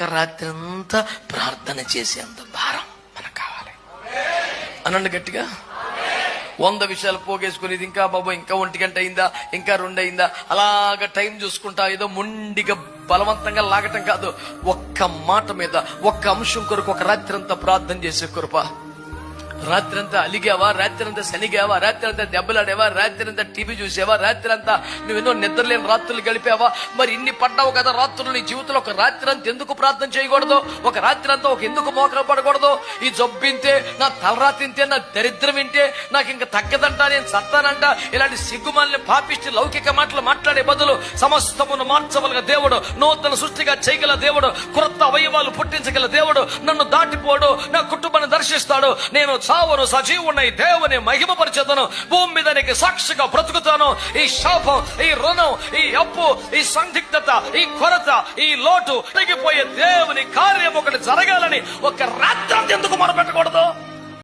ఒక్క రాత్రి అంతా ప్రార్థన చేసేంత భారం మనకు కావాలి. అనండి గట్టిగా? వంద విషయాలు పోగేసుకుని ఇది ఇంకా బాబు ఇంకా ఒంటి గంట అయిందా ఇంకా రెండు అయిందా అలాగ టైం చూసుకుంటా ఏదో మొండిగా బలవంతంగా లాగటం కాదు. ఒక్క మాట మీద ఒక్క అంశం కొరకు ఒక రాత్రి అంతా ప్రార్థన చేసే కృప. రాత్రంతా అలిగావా? రాత్రంతా శనిగావా? రాత్రంతా దెబ్బలాడేవా? రాత్రంతా టీవీ చూసావా? రాత్రంతా నువ్వెన్నో నిద్రలేని రాత్రులు గడిపావా? మరి ఇన్ని పడ్డావు కదా రాత్రులు నీ జీవితంలో? ఒక రాత్రి అంతా ఎందుకు ప్రార్థన చేయకూడదు? ఒక రాత్రి అంతా ఒక ఎందుకు మోకరం పడకూడదు? ఈ జబ్బింతే నా తలరా తింటే నా దరిద్రం వింటే నాకు ఇంకా తగ్గదంట నేను సత్తానంట ఇలాంటి సిగ్గుమాలని పాపిష్టి లౌకిక మాటలు మాట్లాడే బదులు సమస్తమును మార్చవలగ దేవుడు నూతన సృష్టిగా చేయగల దేవుడు క్రొత్త అవయవాలు పుట్టించగల దేవుడు నన్ను దాటిపోడు నా కుటుంబాన్ని దర్శిస్తాడు నేను చావును సజీవుని దేవుని మహిమపరిచేదను. భూమి మీద నీకు సాక్షిగా బ్రతుకుతాను. ఈ శాపం ఈ రుణం ఈ అప్పు ఈ సందిగ్ధత ఈ కొరత ఈ లోటు తగ్గిపోయే దేవుని కార్యం ఒకటి జరగాలని ఒక రాత్రి ఎందుకు మొరపెట్ట